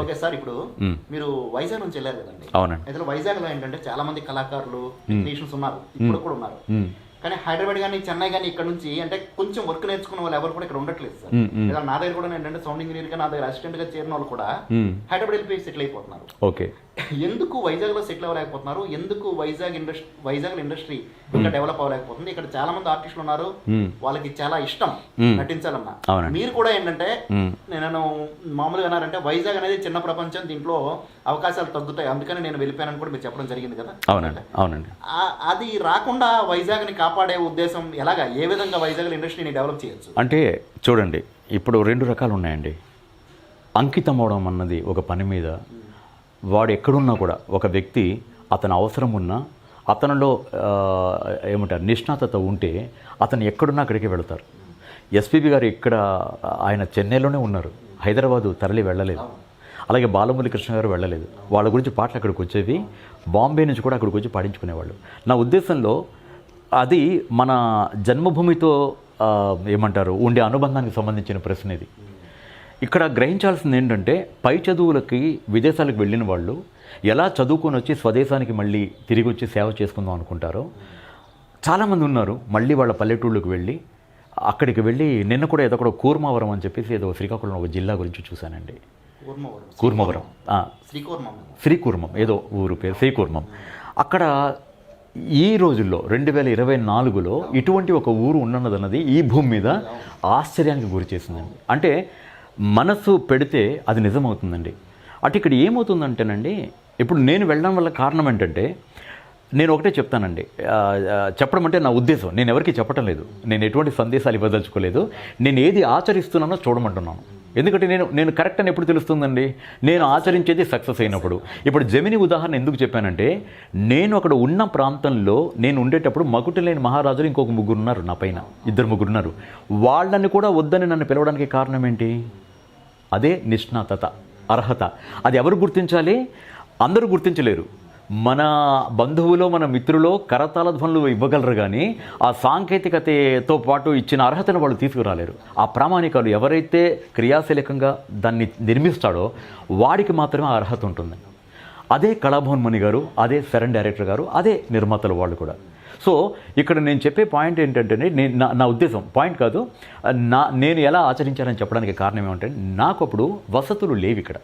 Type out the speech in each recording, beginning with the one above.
Okay sir ఇప్పుడు. మీరు వైజాగ్ నుంచి వెళ్ళారు కదండి. అవునండి. అయితే వైజాగ్లో ఏంటంటే చాలా మంది కళాకారులు టెక్నీషియన్స్ ఉన్నారు ఇప్పుడు కూడా ఉన్నారు. కానీ హైదరాబాద్ కానీ చెన్నై కానీ ఇక్కడ నుంచి అంటే కొంచెం వర్క్ నేర్చుకున్న వాళ్ళు ఎవరు కూడా ఇక్కడ ఉండట్లేదు సార్. నా దగ్గర కూడా ఏంటంటే సౌండ్ ఇంజనీర్గా నా దగ్గర అసిస్టెంట్గా చేరిన వాళ్ళు కూడా. హైదరాబాద్ వెళ్ళిపోయి సెటిల్ అయిపోతున్నారు. ఓకే. ఎందుకు వైజాగ్లో సెటిల్ అవ్వలేకపోతున్నారు? ఎందుకు వైజాగ్ ఇండస్ట్రీ వైజాగ్ ఇండస్ట్రీ ఇంకా డెవలప్ అవ్వలేకపోతుంది? ఇక్కడ చాలా మంది ఆర్టిస్టులు ఉన్నారు. మ్మ్. వాళ్ళకి చాలా ఇష్టం మ్మ్. నటించాలన్నా. మీరు కూడా ఏంటంటే. నేను మామూలుగా అన్నారంటే వైజాగ్ అనేది చిన్న ప్రపంచం దీంట్లో అవకాశాలు తగ్గుతాయి. అందుకని నేను వెళ్ళిపోయానని కూడా మీరు చెప్పడం జరిగింది కదా. అవునండి అవునండి. అది రాకుండా వైజాగ్ని కాపాడే ఉద్దేశం ఎలాగా? ఏ విధంగా వైజాగ్ ఇండస్ట్రీని డెవలప్ చేయొచ్చు? అంటే చూడండి ఇప్పుడు రెండు రకాలు ఉన్నాయండి. అంకితం అవడం అన్నది ఒక పని మీద వాడు ఎక్కడున్నా కూడా ఒక వ్యక్తి అతను అవసరం ఉన్నా అతనిలో ఏమంటారు నిష్ణాతత ఉంటే అతను ఎక్కడున్నా అక్కడికి వెళతారు. ఎస్పీబీ గారు ఇక్కడ ఆయన చెన్నైలోనే ఉన్నారు. హైదరాబాదు తరలి వెళ్ళలేదు. అలాగే బాలమురళి కృష్ణ గారు వెళ్ళలేదు. వాళ్ళ గురించి పాటలు అక్కడికి వచ్చేవి. బాంబే నుంచి కూడా అక్కడికి వచ్చి పాడించుకునేవాళ్ళు. నా ఉద్దేశంలో అది మన జన్మభూమితో ఏమంటారు ఉండే అనుబంధానికి సంబంధించిన ప్రశ్న ఇది. ఇక్కడ గ్రహించాల్సింది ఏంటంటే పై చదువులకి విదేశాలకు వెళ్ళిన వాళ్ళు ఎలా చదువుకొని వచ్చి స్వదేశానికి మళ్ళీ తిరిగి వచ్చి సేవ చేసుకుందాం అనుకుంటారో చాలామంది ఉన్నారు మళ్ళీ వాళ్ళ పల్లెటూళ్ళకి వెళ్ళి అక్కడికి వెళ్ళి నిన్న కూడా ఏదో కూడా కూర్మావరం అని చెప్పేసి ఏదో శ్రీకాకుళం ఒక జిల్లా గురించి చూశానండి. కూర్మవరం. శ్రీకూర్మం. శ్రీకూర్మం. ఏదో ఊరు పేరు శ్రీకూర్మం. అక్కడ ఈ రోజుల్లో రెండు వేల ఇరవై నాలుగులో ఇటువంటి ఒక ఊరు ఉన్నదన్నది ఈ భూమి మీద ఆశ్చర్యానికి గురి చేసిందండి. అంటే మనసు పెడితే అది నిజమవుతుందండి. అటు ఇక్కడ ఏమవుతుందంటేనండి ఇప్పుడు నేను వెళ్ళడం వల్ల కారణం ఏంటంటే నేను ఒకటే చెప్తానండి. చెప్పడం అంటే నా ఉద్దేశం. నేను ఎవరికి చెప్పటం లేదు. నేను ఎటువంటి సందేశాలు ఇవ్వదలుచుకోలేదు. నేను ఏది ఆచరిస్తున్నానో చూడమంటున్నాను. ఎందుకంటే నేను నేను కరెక్ట్ అని ఎప్పుడు తెలుస్తుందండి? నేను ఆచరించేది సక్సెస్ అయినప్పుడు. ఇప్పుడు జమిని ఉదాహరణ ఎందుకు చెప్పానంటే నేను అక్కడ ఉన్న ప్రాంతంలో నేను ఉండేటప్పుడు మకుటి లేని మహారాజులు ఇంకొక ముగ్గురు ఉన్నారు నా పైన. ఇద్దరు ముగ్గురు ఉన్నారు. వాళ్ళని కూడా వద్దని నన్ను పిలవడానికి కారణం ఏంటి? అదే నిష్ణాతత అర్హత. అది ఎవరు గుర్తించాలి? అందరూ గుర్తించలేరు. మన బంధువులో మన మిత్రులో కరతాళ ధ్వనులు ఇవ్వగలరు కానీ ఆ సాంకేతికతతో పాటు ఇచ్చిన అర్హతను వాళ్ళు తీసుకురాలేరు. ఆ ప్రామాణికాలు ఎవరైతే క్రియాశీలకంగా దాన్ని నిర్మిస్తాడో వాడికి మాత్రమే ఆ అర్హత ఉంటుంది. అదే కళాభవన్ మణి గారు అదే శరణ్ డైరెక్టర్ గారు అదే నిర్మాతలు వాళ్ళు కూడా. సో ఇక్కడ నేను చెప్పే పాయింట్ ఏంటంటే నేను నా నా ఉద్దేశం పాయింట్ కాదు నా నేను ఎలా ఆచరించానని చెప్పడానికి కారణం ఏమంటే నాకు అప్పుడు వసతులు లేవు ఇక్కడ.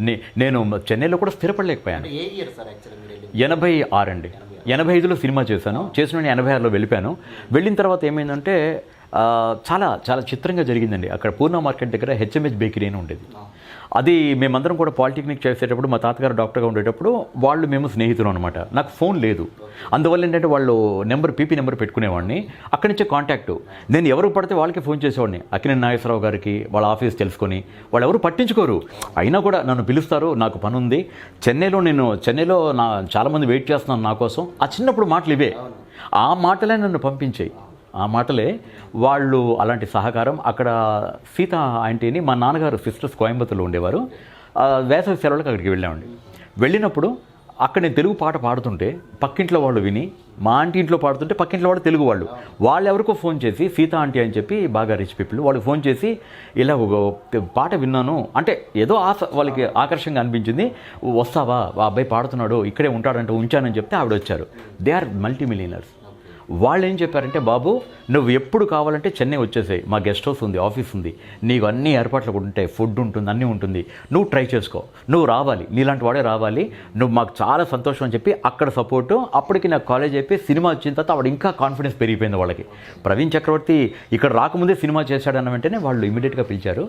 నే నేను చెన్నైలో కూడా స్థిరపడలేకపోయాను. ఎనభై ఆరు అండి. ఎనభై ఐదులో సినిమా చేశాను చేసిన ఎనభై ఆరులో వెళ్ళిపోయాను. వెళ్ళిన తర్వాత ఏమైందంటే చాలా చాలా చిత్రంగా జరిగిందండి. అక్కడ పూర్ణ మార్కెట్ దగ్గర హెచ్ఎంహెచ్ బేకరీ అని ఉండేది. అది మేమందరం కూడా పాలిటెక్నిక్ చేసేటప్పుడు మా తాతగారు డాక్టర్గా ఉండేటప్పుడు వాళ్ళు మేము స్నేహితులు అనమాట నాకు ఫోన్ లేదు. అందువల్ల ఏంటంటే వాళ్ళు నెంబర్ పీపీ నెంబర్ పెట్టుకునేవాడిని. అక్కడి నుంచే కాంటాక్ట్. నేను ఎవరు పడితే వాళ్ళకి ఫోన్ చేసేవాడిని. అక్కినేని నాగేశ్వరరావు గారికి వాళ్ళ ఆఫీస్ తెలుసుకొని. వాళ్ళు ఎవరు పట్టించుకోరు. అయినా కూడా నన్ను పిలుస్తారు. నాకు పని ఉంది చెన్నైలో నేను చెన్నైలో నా చాలామంది వెయిట్ చేస్తున్నాను నా కోసం. ఆ చిన్నప్పుడు మాటలు ఇవే. ఆ మాటలే నన్ను పంపించాయి. ఆ మాటలే వాళ్ళు అలాంటి సహకారం అక్కడ సీత ఆంటీని మా నాన్నగారు సిస్టర్స్ కోయంబత్తూర్లో ఉండేవారు. వేసవి సెలవులకు అక్కడికి వెళ్ళామండి. వెళ్ళినప్పుడు అక్కడ నేను తెలుగు పాట పాడుతుంటే పక్కింట్లో వాళ్ళు విని మా ఆంటీ ఇంట్లో పాడుతుంటే పక్కింట్లో వాళ్ళు తెలుగు వాళ్ళు. వాళ్ళు ఎవరికో ఫోన్ చేసి సీత ఆంటీ అని చెప్పి బాగా రిచ్ పీపుల్ వాళ్ళకి ఫోన్ చేసి ఇలా పాట విన్నాను. అంటే ఏదో ఆశ వాళ్ళకి ఆకర్షంగా అనిపించింది. వస్తావా? ఆ అబ్బాయి పాడుతున్నాడు ఇక్కడే ఉంటాడంటే ఉంచానని చెప్తే ఆవిడ వచ్చారు దే ఆర్ మల్టీ మిలియనర్స్ వాళ్ళు ఏం చెప్పారంటే బాబు నువ్వు ఎప్పుడు కావాలంటే చెన్నై వచ్చేసాయి. మా గెస్ట్ హౌస్ ఉంది ఆఫీస్ ఉంది. నీకు అన్ని ఏర్పాట్లు కూడా ఉంటాయి. ఫుడ్ ఉంటుంది అన్నీ ఉంటుంది. నువ్వు ట్రై చేసుకో. నువ్వు రావాలి. నీలాంటి వాడే రావాలి. నువ్వు మాకు చాలా సంతోషం అని చెప్పి అక్కడ సపోర్టు. అప్పటికి నాకు కాలేజ్ అయిపోయి సినిమా వచ్చిన తర్వాత ఆవిడ ఇంకా కాన్ఫిడెన్స్ పెరిగిపోయింది వాళ్ళకి. ప్రవీణ్ చక్రవర్తి ఇక్కడ రాకముందే సినిమా చేశాడన్న వెంటనే వాళ్ళు ఇమీడియట్గా పిలిచారు.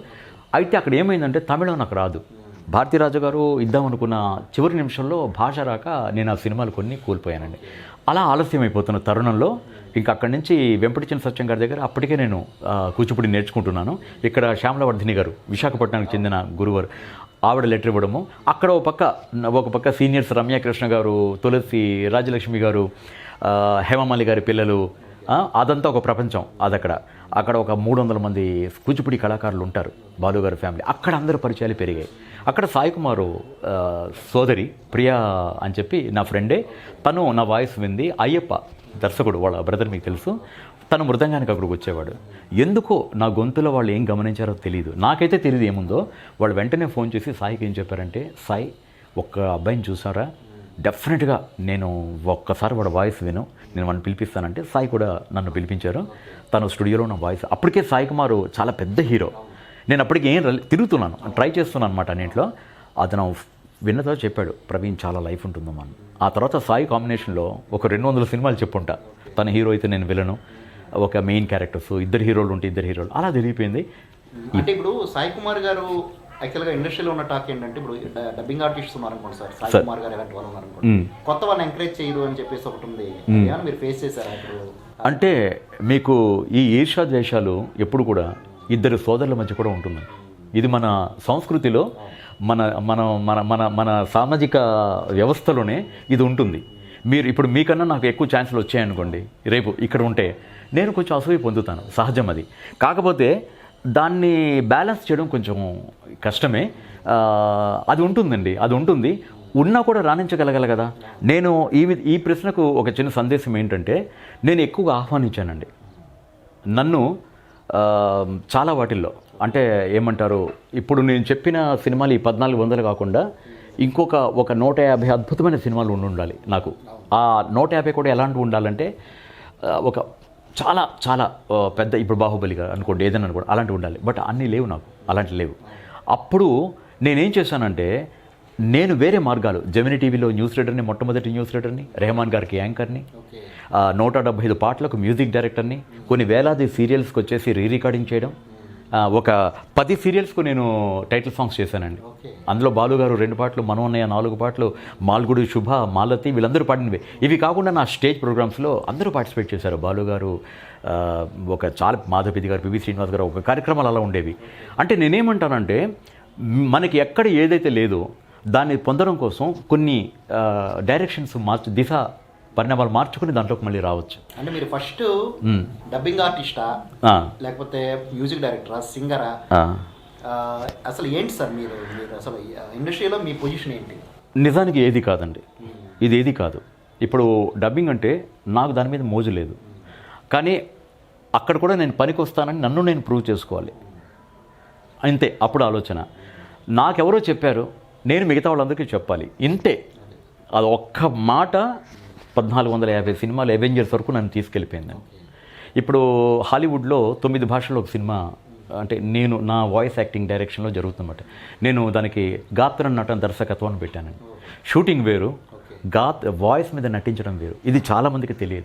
అయితే అక్కడ ఏమైందంటే తమిళం నాకు రాదు. భారతీరాజు గారు ఇద్దామనుకున్న చివరి నిమిషంలో భాష రాక నేను ఆ సినిమాలు కొన్ని కోల్పోయానండి. అలా ఆలస్యం అయిపోతున్న తరుణంలో ఇంకా అక్కడి నుంచి వెంపటిచిన సత్యం గారి దగ్గర అప్పటికే నేను కూచిపూడి నేర్చుకుంటున్నాను. ఇక్కడ శ్యామలవర్ధిని గారు విశాఖపట్నానికి చెందిన గురువారు ఆవిడ లెటర్ ఇవ్వడము. అక్కడ ఒక పక్క ఒక పక్క సీనియర్స్ రమ్యకృష్ణ గారు తులసి రాజలక్ష్మి గారు హేమమాలి గారి పిల్లలు అదంతా ఒక ప్రపంచం. అదక్కడ. అక్కడ ఒక మూడు వందల మంది కూచిపూడి కళాకారులు ఉంటారు బాలుగారి ఫ్యామిలీ. అక్కడ అందరు పరిచయాలు పెరిగాయి. అక్కడ సాయి కుమారు సోదరి ప్రియా అని చెప్పి నా ఫ్రెండే. తను నా వాయిస్ వింది. అయ్యప్ప దర్శకుడు వాళ్ళ బ్రదర్ మీకు తెలుసు. తను మృదంగానికి అక్కడికి వచ్చేవాడు. ఎందుకో నా గొంతులో వాళ్ళు ఏం గమనించారో తెలియదు నాకైతే తెలియదు ఏముందో. వాళ్ళు వెంటనే ఫోన్ చేసి సాయికి ఏం చెప్పారంటే సాయి ఒక్క అబ్బాయిని చూసారా? డెఫినెట్గా నేను ఒక్కసారి వాడు వాయిస్ విను. నేను వాడిని పిలిపిస్తానంటే సాయి కూడా నన్ను పిలిపించారు. తను స్టూడియోలో నా వాయిస్ అప్పటికే సాయి కుమార్ చాలా పెద్ద హీరో నేను అప్పటికి ఏం తిరుగుతున్నాను. ట్రై చేస్తున్నాను అనమాట అన్నింటిలో. అతను విన్నతో చెప్పాడు ప్రవీణ్ చాలా లైఫ్ ఉంటుందమ్మా ఆ తర్వాత సాయి కాంబినేషన్లో ఒక రెండు వందల సినిమాలు చెప్పుంటా. తన హీరో అయితే నేను విలను. ఒక మెయిన్ క్యారెక్టర్స్ ఇద్దరు హీరోలు ఉంటే ఇద్దరు హీరోలు అలా జరిగిపోయింది. అంటే ఇప్పుడు సాయి కుమార్ గారు యాక్చువల్గా ఇండస్ట్రీలో ఉన్న టాక్ ఏంటంటే ఇప్పుడు డబ్బింగ్ ఆర్టిస్ట్ ఉన్నారు అనుకోండి సార్. సాయి. కుమార్ గారు ఎలాంటి వాళ్ళు ఉన్నారు అనుకోండి మ్మ్. కొత్త వాళ్ళని ఎంకరేజ్ చేయరు అని చెప్పేసి ఒకటి ఉంది. ఏమైనా మీరు ఫేస్ చేశారా ఇప్పుడు? అంటే మీకు ఈ ఈర్షా ద్వేషాలు ఎప్పుడు కూడా ఇద్దరు సోదరుల మధ్య కూడా ఉంటుంది ఇది మన సంస్కృతిలో మన మన మన మన మన సామాజిక వ్యవస్థలోనే ఇది ఉంటుంది. మీరు ఇప్పుడు మీకన్నా నాకు ఎక్కువ ఛాన్సులు వచ్చాయనుకోండి. రేపు ఇక్కడ ఉంటే నేను కొంచెం అసూయ పొందుతాను. సహజం అది. కాకపోతే దాన్ని బ్యాలెన్స్ చేయడం కొంచెం కష్టమే. అది ఉంటుందండి అది ఉంటుంది. ఉన్నా కూడా రాణించగలగల కదా. నేను ఈ ఈ ప్రశ్నకు ఒక చిన్న సందేశం ఏంటంటే నేను ఎక్కువగా ఆహ్వానించానండి. నన్ను చాలా వాటిల్లో అంటే ఏమంటారు ఇప్పుడు నేను చెప్పిన సినిమాలు ఈ పద్నాలుగు వందలు కాకుండా ఇంకొక ఒక నూట యాభై అద్భుతమైన సినిమాలు ఉండి ఉండాలి నాకు. ఆ నూట యాభై కూడా ఎలాంటివి ఉండాలంటే ఒక చాలా చాలా పెద్ద ఇప్పుడు బాహుబలిగా అనుకోండి ఏదైనా అనుకోండి అలాంటివి ఉండాలి. బట్ అన్నీ లేవు నాకు అలాంటివి లేవు. అప్పుడు నేనేం చేశానంటే నేను వేరే మార్గాలు జమిని టీవీలో న్యూస్ రీడర్ని మొట్టమొదటి న్యూస్ రీడర్ని రెహమాన్ గారికి యాంకర్ని నూట డెబ్బై ఐదు పాటలకు మ్యూజిక్ డైరెక్టర్ని కొన్ని వేలాది సీరియల్స్కి వచ్చేసి రీ రికార్డింగ్ చేయడం ఒక పది సీరియల్స్కు నేను టైటిల్ సాంగ్స్ చేశానండి. అందులో బాలుగారు రెండు పాటలు మనోన్నయ్య నాలుగు పాటలు మాల్గుడి శుభ మాలతి వీళ్ళందరూ పాడినవి. ఇవి కాకుండా నా స్టేజ్ ప్రోగ్రామ్స్లో అందరూ పార్టిసిపేట్ చేశారు. బాలుగారు ఒక చాలా మాధవపతి గారు పివి శ్రీనివాస్ గారు ఒక కార్యక్రమాలు అలా ఉండేవి. అంటే నేనేమంటానంటే మనకి ఎక్కడ ఏదైతే లేదో దాన్ని పొందడం కోసం కొన్ని డైరెక్షన్స్ మార్చి దిశ పరిణామాలు మార్చుకుని దాంట్లోకి మళ్ళీ రావచ్చు. అంటే మీరు ఫస్ట్. డబ్బింగ్ ఆర్టిస్టా లేకపోతే మ్యూజిక్ డైరెక్టరా సింగరా. అసలు ఏంటి సార్ మీరు మీరు అసలు ఇండస్ట్రీలో మీ పొజిషన్ ఏంటి? నిజానికి ఏది కాదండి. ఇది ఏది కాదు. ఇప్పుడు డబ్బింగ్ అంటే నాకు దాని మీద మోజు లేదు. కానీ అక్కడ కూడా నేను పనికి వస్తానని నన్ను నేను ప్రూవ్ చేసుకోవాలి. అంతే అప్పుడు ఆలోచన. నాకెవరో చెప్పారు నేను మిగతా వాళ్ళందరికీ చెప్పాలి. ఇంతే. అది ఒక్క మాట పద్నాలుగు వందల యాభై సినిమాలు అవెంజర్స్ వరకు నన్ను తీసుకెళ్ళిపోయిందండి. ఇప్పుడు హాలీవుడ్లో తొమ్మిది భాషల్లో ఒక సినిమా అంటే నేను నా వాయిస్ యాక్టింగ్ డైరెక్షన్లో జరుగుతుందన్నమాట. నేను దానికి గాత్ర నటన దర్శకత్వాన్ని పెట్టానండి. షూటింగ్ వేరు గా వాయిస్ మీద నటించడం వేరు. ఇది చాలామందికి తెలియదు.